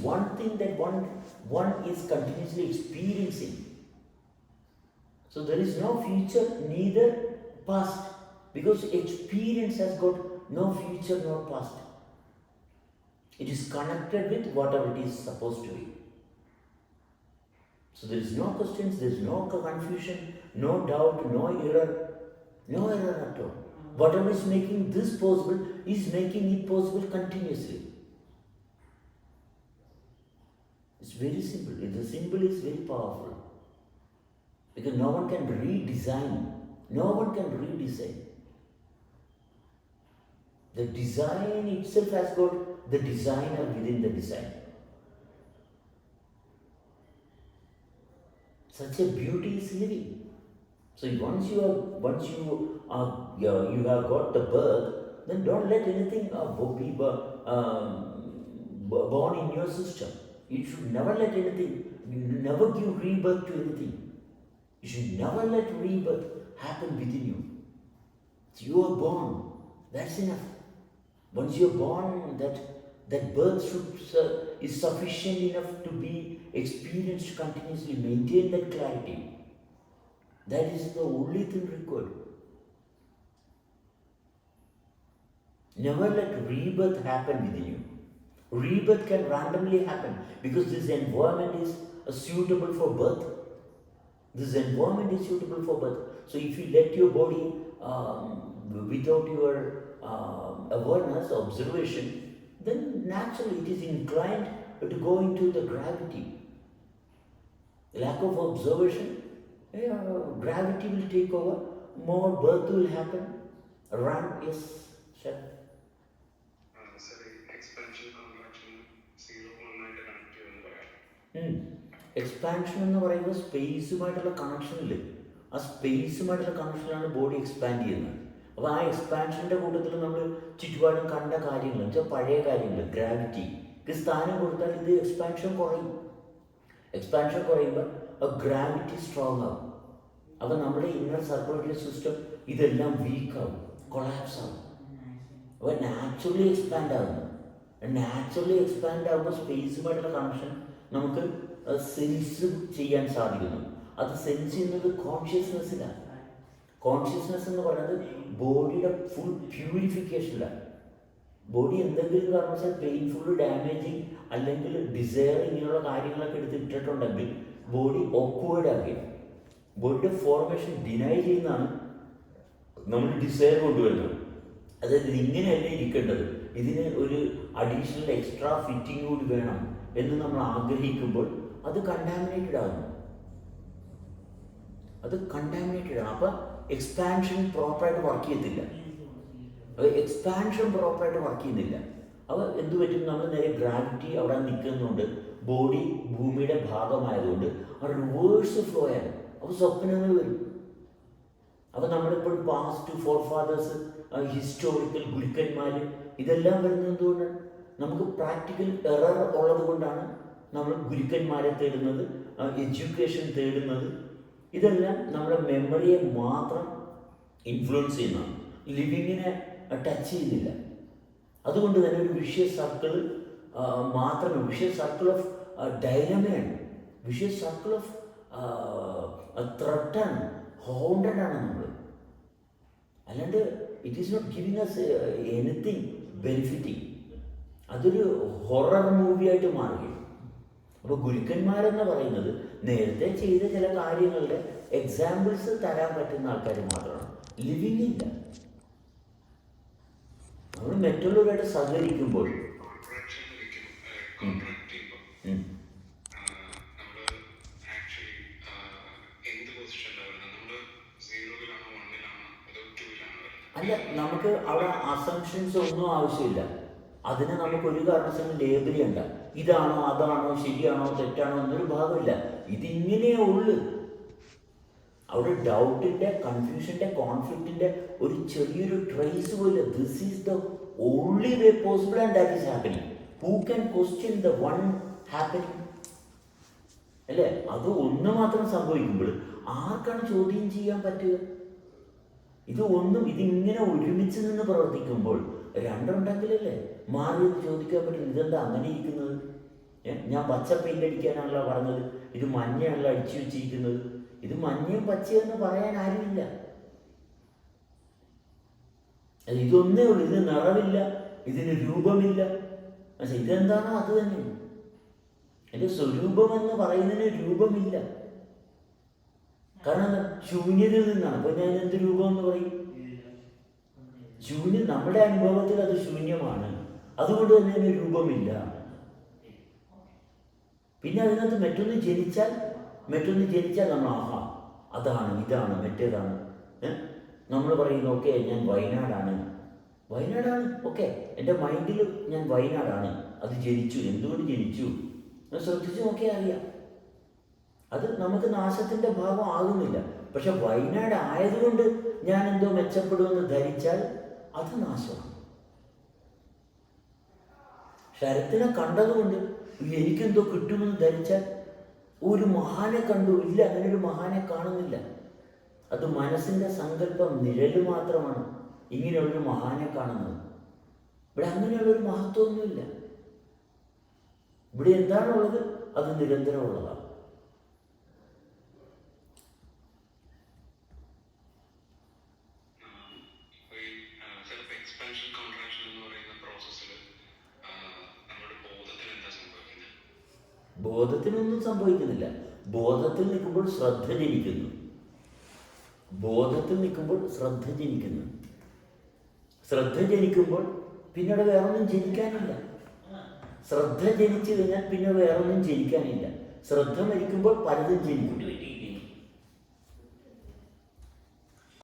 one thing that one, one is continuously experiencing. So there is no future, neither past, because experience has got no future nor past. It is connected with whatever it is supposed to be. So there is no questions, there is no confusion, no doubt, no error, no error at all. Whatever is making this possible is making it possible continuously. It's very simple. The symbol is very powerful. Because no one can redesign. No one can redesign. The design itself has got the designer within the design. Such a beauty is living. So once you are, once you are, you have got the birth, then don't let anything uh, be bo- um, born in your system. You should never let anything, you never give rebirth to anything. You should never let rebirth happen within you. So you are born. That's enough. Once you're born, that that birth should is sufficient enough to be experienced continuously. Maintain that clarity. That is the only thing required. Never let rebirth happen within you. Rebirth can randomly happen because this environment is uh, suitable for birth. This environment is suitable for birth. So if you let your body um, without your um awareness, observation, then naturally it is inclined to go into the gravity. Lack of observation, yeah, gravity will take over, more birth will happen. Run, yes, expansion എന്ന് പറയുമ്പോൾ സ്പേസുമായിട്ടുള്ള കണക്ഷനിൽ ആ സ്പേസുമായിട്ടുള്ള കണക്ഷനിലാണ് body expand ചെയ്യുന്നത്. അപ്പോൾ ആ എക്സ്പാൻഷന്റെ കൂട്ടത്തിൽ നമ്മൾ ചുറ്റുപാടും കണ്ട കാര്യങ്ങൾ വെച്ചാൽ പഴയ കാര്യങ്ങൾ ഗ്രാവിറ്റി സ്ഥാനം കൊടുത്താൽ ഇത് എക്സ്പാൻഷൻ കുറയും. എക്സ്പാൻഷൻ കുറയുമ്പോൾ ഗ്രാവിറ്റി സ്ട്രോങ് ആവും. അപ്പോൾ നമ്മുടെ ഇന്നർ സർക്കുലേറ്ററി സിസ്റ്റം ഇതെല്ലാം വീക്കാവും കൊളാപ്സ് ആവും. അപ്പോൾ നാച്ചുറലി എക്സ്പാൻഡ് ആകുന്നു നാച്ചുറലി എക്സ്പാൻഡ് ആകുമ്പോൾ സ്പേസുമായിട്ടുള്ള കണക്ഷൻ നമുക്ക് സെൻസ് ചെയ്യാൻ സാധിക്കുന്നു. അത് സെൻസ് ചെയ്യുന്നത് കോൺഷ്യസ്നെസ്സിലാണ് കോൺഷ്യസ്നെസ് എന്ന് പറയുന്നത് ബോഡിയുടെ ഫുൾ പ്യൂരിഫിക്കേഷനിലാണ് ബോഡി എന്തെങ്കിലും കാരണവശാൽ പെയിൻഫുൾ ഡാമേജിങ് അല്ലെങ്കിൽ ഡിസയർ ഇങ്ങനെയുള്ള കാര്യങ്ങളൊക്കെ എടുത്ത് ഇട്ടിട്ടുണ്ടെങ്കിൽ ബോഡി ഓക്വേഡ് ആക്കി ബോഡിയുടെ ഫോർമേഷൻ ഡിനൈ ചെയ്യുന്നതാണ് നമ്മൾ ഡിസയർ കൊണ്ടുവരുന്നത്. അതായത് ഇങ്ങനെയല്ല ഇരിക്കേണ്ടത്? ഇതിന് ഒരു അഡീഷണൽ എക്സ്ട്രാ ഫിറ്റിംഗ് കൂടി വേണം. എന്ന് നമ്മൾ ആഗ്രഹിക്കുമ്പോൾ അത് കണ്ടാമിനേറ്റഡ് ആകുന്നു. അത് കണ്ടാമിനേറ്റഡ് ആണ്. അപ്പം എക്സ്പാൻഷൻ പ്രോപ്പറായിട്ട് വർക്ക് ചെയ്യത്തില്ല. അത് എക്സ്പാൻഷൻ പ്രോപ്പറായിട്ട് വർക്ക് ചെയ്യുന്നില്ല. അപ്പോൾ എന്ത് പറ്റും? നമ്മൾ നേരെ ഗ്രാവിറ്റി അവിടെ നിൽക്കുന്നുണ്ട്. ബോഡി ഭൂമിയുടെ ഭാഗമായതുകൊണ്ട് ആ റിവേഴ്സ് ഫ്ലോ ആണ് അപ്പോൾ സ്വപ്നങ്ങൾ വരും. അപ്പോൾ നമ്മളിപ്പോൾ പാസ്റ്റ് ഫോർ ഫാദേഴ്സ് ഹിസ്റ്റോറിക്കൽ ഗുരുക്കന്മാർ ഇതെല്ലാം വരുന്നത് എന്തുകൊണ്ടാണ്? നമുക്ക് പ്രാക്ടിക്കൽ എറർ ഉള്ളത് കൊണ്ടാണ് നമ്മൾ ഗുരുക്കന്മാരെ തേടുന്നത് എഡ്യൂക്കേഷൻ തേടുന്നത്. ഇതെല്ലാം നമ്മുടെ മെമ്മറിയെ മാത്രം ഇൻഫ്ലുവൻസ് ചെയ്യുന്നതാണ്. ലിവിങ്ങിനെ ടച്ച് ചെയ്യുന്നില്ല. അതുകൊണ്ട് തന്നെ ഒരു വിഷയ സർക്കിൾ മാത്രമേ വിഷയ സർക്കിൾ ഓഫ് ഡൈലമയാണ് വിഷയ സർക്കിൾ ഓഫ് ത്രട്ടാണ് ഹോണ്ടഡ് ആണ്. നമ്മൾ അല്ലാണ്ട് it is not giving us anything benefiting അതൊരു ഹൊറർ മൂവിയായിട്ട് മാറുകയും അപ്പോൾ ഗുരുക്കന്മാരെന്ന് പറയുന്നത് നേരത്തെ ചെയ്ത ചില കാര്യങ്ങളുടെ എക്സാമ്പിൾസ് തരാൻ പറ്റുന്ന ആൾക്കാർ മാത്രമാണ്. ലിവിങ് ഇല്ല. നമ്മൾ മറ്റുള്ളവരായിട്ട് സഹകരിക്കുമ്പോൾ അല്ല നമുക്ക് അവിടെ അസംഷൻസ് ഒന്നും ആവശ്യമില്ല. അതിനെ നമുക്ക് ഒരു കാരണത്തിനും ലേബൽ ചെയ്യണ്ട ഇതാണോ അതാണോ ശരിയാണോ തെറ്റാണോ എന്നൊരു ഭാഗമില്ല. ഇതിങ്ങനെയേ ഉള്ളു. അവിടെ ഡൗട്ടിന്റെ കൺഫ്യൂഷന്റെ കോൺഫ്ലിക്റ്റിന്റെ ഒരു ചെറിയൊരു ട്രേസ് പോലെ. This is the only way possible and that is happening who can question the one happening അല്ലേ? അത് ഒന്ന് മാത്രം സംഭവിക്കുമ്പോൾ ആർക്കാണ് ചോദ്യം ചെയ്യാൻ പറ്റുക? ഇത് ഒന്നും ഇതിങ്ങനെ ഒരുമിച്ച് നിന്ന് പ്രവർത്തിക്കുമ്പോൾ രണ്ടുണ്ടെങ്കിലല്ലേ? മാറി ചോദിക്കാൻ പറ്റും ഇതെന്താ അങ്ങനെ ഇരിക്കുന്നത്? ഞാൻ പച്ച പെയിന്റ് അടിക്കാനാണല്ലോ പറഞ്ഞത്. ഇത് മഞ്ഞയാണല്ലോ അടിച്ചു വെച്ചിരിക്കുന്നത്. ഇത് മഞ്ഞയും പച്ചയെന്ന് പറയാൻ ആരുമില്ല. ഇതൊന്നേ ഉള്ളൂ. ഇതിന് നിറവില്ല. ഇതിന് രൂപമില്ല. പക്ഷെ ഇതെന്താണോ അത് തന്നെ. എന്റെ സ്വരൂപം എന്ന് പറയുന്നതിന് രൂപമില്ല. കാരണം? ശൂന്യതയിൽ നിന്നാണ്. അപ്പൊ ഞാൻ എന്ത് രൂപം എന്ന് പറയും? ശൂന്യം നമ്മുടെ അനുഭവത്തിൽ അത് ശൂന്യമാണ്. അതുകൊണ്ട് തന്നെ അതിന് രൂപമില്ല. പിന്നെ അതിനകത്ത് മറ്റൊന്ന് ജനിച്ചാൽ മറ്റൊന്ന് ജനിച്ചാൽ നമ്മൾ ആഹാ അതാണ് ഇതാണ് മറ്റേതാണ്. നമ്മൾ പറയുന്നു ഓക്കെ ഞാൻ വയനാടാണ്. വയനാടാണ്? ഓക്കെ എന്റെ മൈൻഡിൽ ഞാൻ വയനാടാണ്. അത് ജനിച്ചു. എന്തുകൊണ്ട് ജനിച്ചു? ശ്രദ്ധിച്ചു നോക്കിയാൽ അറിയാം. അത് നമുക്ക് നാശത്തിന്റെ ഭാഗം ആകുന്നില്ല. പക്ഷെ വയനാട് ആയതുകൊണ്ട് ഞാൻ എന്തോ മെച്ചപ്പെടുമെന്ന് ധരിച്ചാൽ അത് നാശമാണ് ശരത്തിനെ കണ്ടതുകൊണ്ട് എനിക്കെന്തോ കിട്ടുമെന്ന് ധരിച്ചാൽ ഒരു മഹാനെ കണ്ടു. ഇല്ല അങ്ങനെ ഒരു മഹാനെ കാണുന്നില്ല. അത് മനസ്സിന്റെ സങ്കല്പം നിഴൽ മാത്രമാണ് ഇങ്ങനെയുള്ളൊരു മഹാനെ കാണുന്നത്. ഇവിടെ അങ്ങനെയുള്ളൊരു മഹത്വമൊന്നുമില്ല. ഇവിടെ എന്താണുള്ളത്? അത് നിരന്തരമുള്ളതാണ് ഈ ചിലപ്പോൾ എക്സ്പാൻഷൻ കോൺട്രാക്ഷൻ എന്ന് പറയുന്ന പ്രോസസ്സിൽ നമ്മുടെ ബോധത്തിന് എന്താ സംഭവിക്കുന്നത് ബോധത്തിനൊന്നും സംഭവിക്കുന്നില്ല. ബോധത്തിൽ നിൽക്കുമ്പോൾ ശ്രദ്ധ ജനിക്കുന്നു. ബോധത്തിൽ നിൽക്കുമ്പോൾ ശ്രദ്ധ ജനിക്കുന്നു. ശ്രദ്ധ ജനിക്കുമ്പോൾ പിന്നീട് വേറൊന്നും ജനിക്കാനില്ല. ശ്രദ്ധ ജനിച്ചു കഴിഞ്ഞാൽ പിന്നെ വേറൊന്നും ജനിക്കാനില്ല. ശ്രദ്ധ മരിക്കുമ്പോൾ പലതും ജനിക്കും.